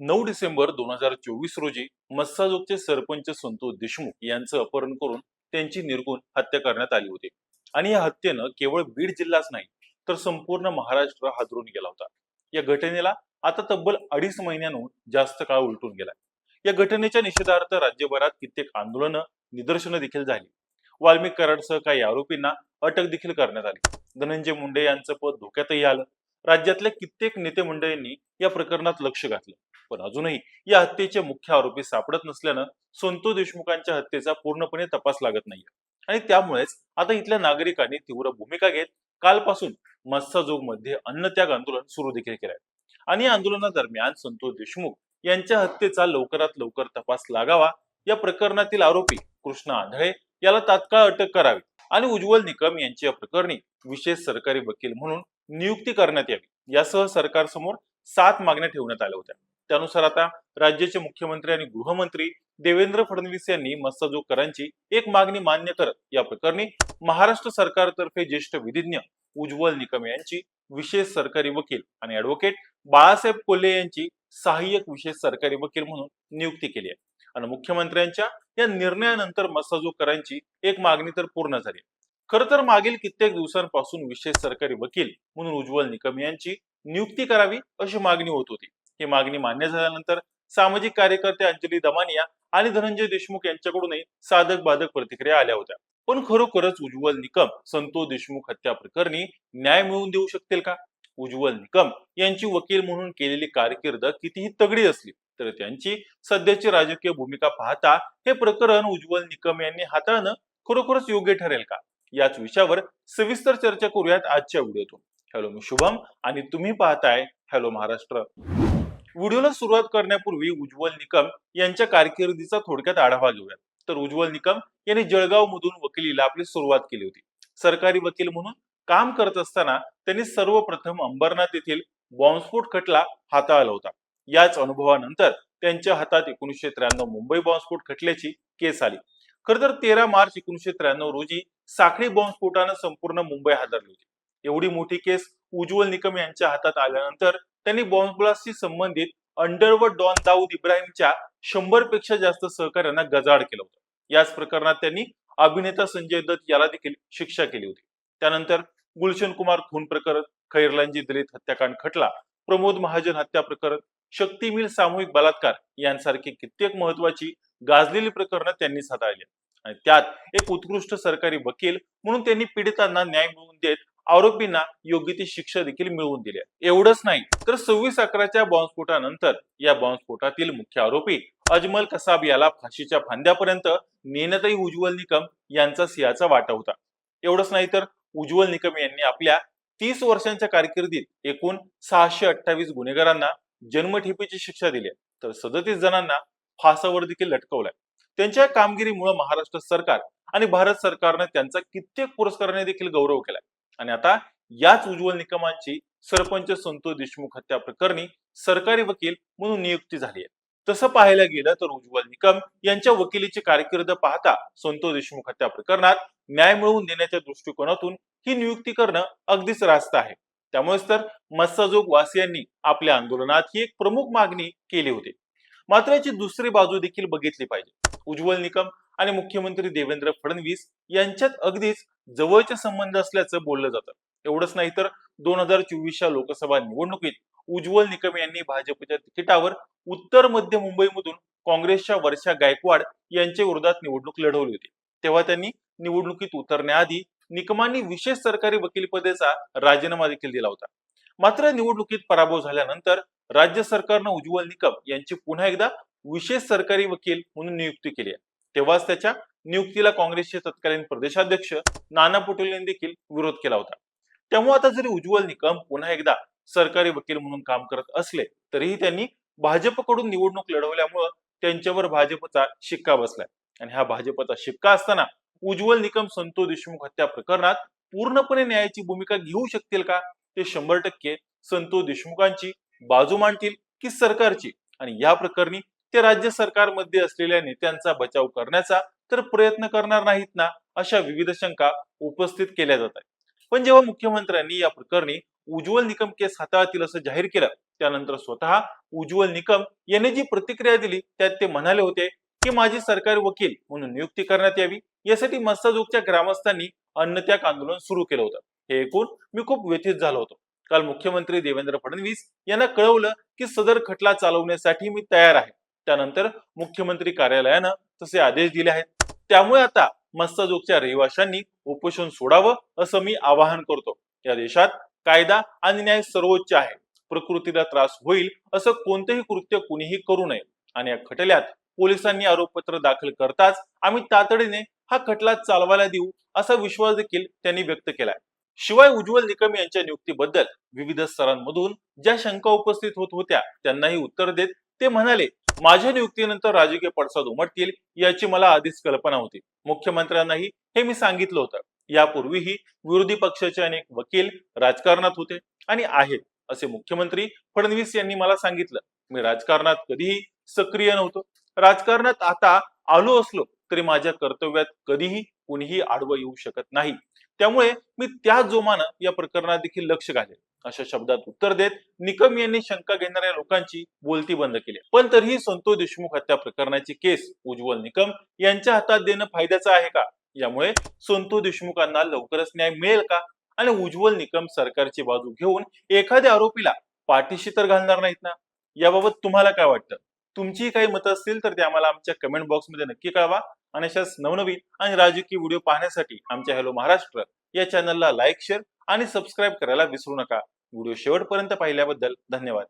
नऊ डिसेंबर दोन हजार चोवीस रोजी मस्साजोगचे सरपंच संतोष देशमुख यांचं अपहरण करून त्यांची निर्गुण हत्या करण्यात आली होती. आणि या हत्येनं केवळ बीड जिल्हाच नाही तर संपूर्ण महाराष्ट्र हादरून गेला होता. या घटनेला आता तब्बल अडीच महिन्यांहून जास्त काळ उलटून गेला या घटनेच्या निषेधार्थ राज्यभरात कित्येक आंदोलनं निदर्शनं देखील झाली. वाल्मिक कराडसह काही आरोपींना अटक देखील करण्यात आली. धनंजय मुंडे यांचं पद धोक्यातही आलं. राज्यातल्या कित्येक नेते मंडळींनी या प्रकरणात लक्ष घातलं. पण अजूनही या हत्येचे मुख्य आरोपी सापडत नसल्यानं संतोष देशमुखांच्या हत्येचा पूर्णपणे तपास लागत नाहीये. आणि त्यामुळेच आता इथल्या नागरिकांनी तीव्र भूमिका घेत कालपासून मत्साजोगमध्ये अन्नत्याग आंदोलन सुरू देखील केलंय. आणि या आंदोलनादरम्यान संतोष देशमुख यांच्या हत्येचा लवकरात लवकर तपास लागावा या प्रकरणातील आरोपी कृष्णा आंधळे याला तात्काळ अटक करावी आणि उज्ज्वल निकम यांची या प्रकरणी विशेष सरकारी वकील म्हणून नियुक्ती करण्यात यावी. यासह सरकारसमोर सात मागण्या ठेवण्यात आल्या होत्या. त्यानुसार आता राज्याचे मुख्यमंत्री आणि गृहमंत्री देवेंद्र फडणवीस यांनी मस्साजोगकरांची एक मागणी मान्य करत या प्रकरणी महाराष्ट्र सरकारतर्फे ज्येष्ठ विधिज्ञ उज्ज्वल निकम यांची विशेष सरकारी वकील आणि ऍडव्होकेट बाळासाहेब कोल्हे यांची सहाय्यक विशेष सरकारी वकील म्हणून नियुक्ती केली आहे. आणि मुख्यमंत्र्यांच्या या निर्णयानंतर मस्साजोगकरांची एक मागणी तर पूर्ण झाली खर तर मागील कित्येक दिवसांपासून विशेष सरकारी वकील म्हणून उज्ज्वल निकम यांची नियुक्ती करावी अशी मागणी होत होती. ही मागणी मान्य झाल्यानंतर सामाजिक कार्यकर्ते अंजली दमानिया आणि धनंजय देशमुख यांच्याकडूनही साधक बाधक प्रतिक्रिया आल्या होत्या. पण खरोखरच उज्ज्वल निकम संतोष देशमुख हत्या प्रकरणी न्याय मिळवून देऊ शकतील का? उज्ज्वल निकम यांची वकील म्हणून केलेली कारकीर्द कितीही तगडी असली तर त्यांची सध्याची राजकीय भूमिका पाहता हे प्रकरण उज्ज्वल निकम यांनी हाताळणं खरोखरच योग्य ठरेल का? याच विषयावर सविस्तर चर्चा करूयात आजच्या व्हिडिओतून. हॅलो मी शुभम आणि तुम्ही पाहताय हॅलो महाराष्ट्र. व्हिडिओला सुरुवात करण्यापूर्वी उज्ज्वल निकम यांच्या कारकिर्दीचा थोडक्यात आढावा घेऊयात. तर उज्ज्वल निकम यांनी जळगाव मधून वकिलीला आपली सुरुवात केली होती. सरकारी वकील म्हणून काम करत असताना त्यांनी सर्वप्रथम अंबरनाथ येथील बॉम्बस्फोट खटला हाताळला होता. याच अनुभवानंतर त्यांच्या हातात एकोणीसशे त्र्याण्णव मुंबई बॉम्बस्फोट खटल्याची केस आली. खर तर तेरा मार्च एकोणीसशे त्र्याण्णव रोजी साखळी बॉम्बस्फोटानं संपूर्ण मुंबई हादरली होती. एवढी मोठी केस उज्ज्वल निकम यांच्या हातात आल्यानंतर त्यांनी बॉम्बब्लास्टशी संबंधित अंडरवर्ल्ड डॉन दाऊद इब्राहिमच्या शंभरपेक्षा जास्त सहकार्यांना गजाड केलं होतं. याच प्रकरणात त्यांनी अभिनेता संजय दत्त याला देखील शिक्षा केली होती. त्यानंतर गुलशन कुमार खून प्रकरण खैरलांजी दलित हत्याकांड खटला प्रमोद महाजन हत्या प्रकरण शक्ती मिल सामूहिक बलात्कार यांसारखी कित्येक महत्वाची गाजलेली प्रकरणं त्यांनी हाताळली आणि त्यात एक उत्कृष्ट सरकारी वकील म्हणून त्यांनी पीडितांना न्याय मिळवून देत आरोपींना योग्य ती शिक्षा देखील मिळवून दिली एवढंच नाही तर सव्वीस अकराच्या बॉम्बस्फोटानंतर या बॉम्बस्फोटातील मुख्य आरोपी अजमल कसाब याला फाशीच्या फांद्यापर्यंत नेण्यातही उज्ज्वल निकम यांचा सिंहाचा वाटा होता. एवढंच नाही तर उज्ज्वल निकम यांनी आपल्या तीस वर्षांच्या कारकिर्दीत एकूण सहाशे अठ्ठावीस गुन्हेगारांना जन्मठेपेची शिक्षा दिली तर सदतीस जणांना फासावर देखील लटकवलाय त्यांच्या कामगिरीमुळे महाराष्ट्र सरकार आणि भारत सरकारने त्यांचा कित्येक पुरस्काराने देखील गौरव केलाय आणि आता याच उज्ज्वल निकमांची सरपंच संतोष देशमुख हत्या प्रकरणी सरकारी वकील म्हणून नियुक्ती झाली आहे. तसं पाहायला गेलं तर उज्ज्वल निकम यांच्या वकिलीची कारकीर्द पाहता संतोष देशमुख हत्या प्रकरणात न्याय मिळवून देण्याच्या दृष्टिकोनातून ही नियुक्ती करणं अगदीच रास्त आहे. त्यामुळेच तर मत्स्यजोग वासियांनी आपल्या आंदोलनात ही एक प्रमुख मागणी केली होती. मात्र याची दुसरी बाजू देखील बघितली पाहिजे. उज्ज्वल निकम आणि मुख्यमंत्री देवेंद्र फडणवीस यांच्यात अगदीच जवळचे संबंध असल्याचं बोललं जातं. एवढंच नाही तर दोन हजार चोवीसच्या लोकसभा निवडणुकीत उज्ज्वल निकम यांनी भाजपच्या तिकिटावर उत्तर मध्य मुंबईमधून काँग्रेसच्या वर्षा गायकवाड यांच्या विरोधात निवडणूक लढवली होती. तेव्हा त्यांनी निवडणुकीत उतरण्याआधी निकमांनी विशेष सरकारी वकील पदेचा राजीनामा देखील दिला होता. मात्र निवडणुकीत पराभव झाल्यानंतर राज्य सरकारनं उज्ज्वल निकम यांची पुन्हा एकदा विशेष सरकारी वकील म्हणून नियुक्ती केली आहे. तेव्हाच त्याच्या नियुक्तीला काँग्रेसचे तत्कालीन प्रदेशाध्यक्ष नाना पटोले देखील विरोध केला होता. त्यामुळे आता जरी उज्ज्वल निकम पुन्हा एकदा सरकारी वकील म्हणून काम करत असले तरीही त्यांनी भाजपकडून निवडणूक लढवल्यामुळं त्यांच्यावर भाजपचा शिक्का बसलाय. आणि हा भाजपचा शिक्का असताना उज्ज्वल निकम संतोष देशमुख हत्या प्रकरणात पूर्णपणे न्यायाची भूमिका घेऊ शकतील का? ते शंभर टक्के संतोष देशमुखांची बाजू मांडतील की सरकारची? आणि या प्रकरणी ते राज्य सरकारमध्ये असलेल्या नेत्यांचा बचाव करण्याचा तर प्रयत्न करणार नाहीत ना अशा विविध शंका उपस्थित केल्या जात आहेत. पण जेव्हा मुख्यमंत्र्यांनी या प्रकरणी उज्ज्वल निकम केस हाताळतील असं जाहीर केलं त्यानंतर स्वतः उज्ज्वल निकम यांनी जी प्रतिक्रिया दिली त्यात ते म्हणाले होते की माझी सरकारी वकील म्हणून नियुक्ती करण्यात यावी यासाठी मस्ताजोगच्या ग्रामस्थांनी अन्नत्याग आंदोलन सुरू केलं होतं. हे ऐकून मी खूप व्यथित झालो होतो. काल मुख्यमंत्री देवेंद्र फडणवीस यांना कळवलं की सदर खटला चालवण्यासाठी मी तयार आहे. त्यानंतर मुख्यमंत्री कार्यालयानं तसे आदेश दिले आहेत. त्यामुळे आता मस्साजोगच्या रहिवाशांनी उपोषण सोडावं असं मी आवाहन करतो. या देशात कायदा आणि न्याय सर्वोच्च आहे. प्रकृतीला त्रास होईल असं कोणतंही कृत्य कुणीही करू नये. आणि या खटल्यात पोलिसांनी आरोपपत्र दाखल करताच आम्ही तातडीने हा खटला चालवायला देऊ असा विश्वास देखील त्यांनी व्यक्त केलाय. शिवाय उज्ज्वल निकम यांच्या नियुक्तीबद्दल विविध स्तरांमधून ज्या शंका उपस्थित होत होत्या त्यांनाही उत्तर देत ते म्हणाले माझ्या नियुक्तीनंतर राजकीय पडसाद उमटतील याची मला आधीच कल्पना होती. मुख्यमंत्र्यांनाही हे मी सांगितलं होतं. यापूर्वीही विरोधी पक्षाचे अनेक वकील राजकारणात होते आणि आहेत असे मुख्यमंत्री फडणवीस यांनी मला सांगितलं. मी राजकारणात कधीही सक्रिय नव्हतो. राजकारणात आता आलो असलो तरी माझ्या कर्तव्यात कधीही कुणीही आडवं येऊ शकत नाही. त्यामुळे मी त्या जोमानं या प्रकरणात देखील लक्ष घालेल अशा शब्दात उत्तर देत निकम यांनी शंका घेणाऱ्या लोकांची बोलती बंद केली. पण तरीही संतोष देशमुख हत्या प्रकरणाची केस उज्ज्वल निकम यांच्या हातात देणं फायद्याचं आहे का? यामुळे संतोष देशमुखांना लवकरच न्याय मिळेल का? आणि उज्ज्वल निकम सरकारची बाजू घेऊन एखाद्या आरोपीला पाठीशी तर घालणार नाहीत ना? याबाबत तुम्हाला काय वाटतं? तुमची काही मतं असतील तर ते आम्हाला आमच्या कमेंट बॉक्समध्ये नक्की कळवा. आणि अशाच नवनवीन आणि राजकीय व्हिडिओ पाहण्यासाठी आमच्या हॅलो महाराष्ट्र या चॅनलला लाईक शेअर आणि सबस्क्राईब करायला विसरू नका. व्हिडिओ शेवटपर्यंत पाहिल्याबद्दल धन्यवाद.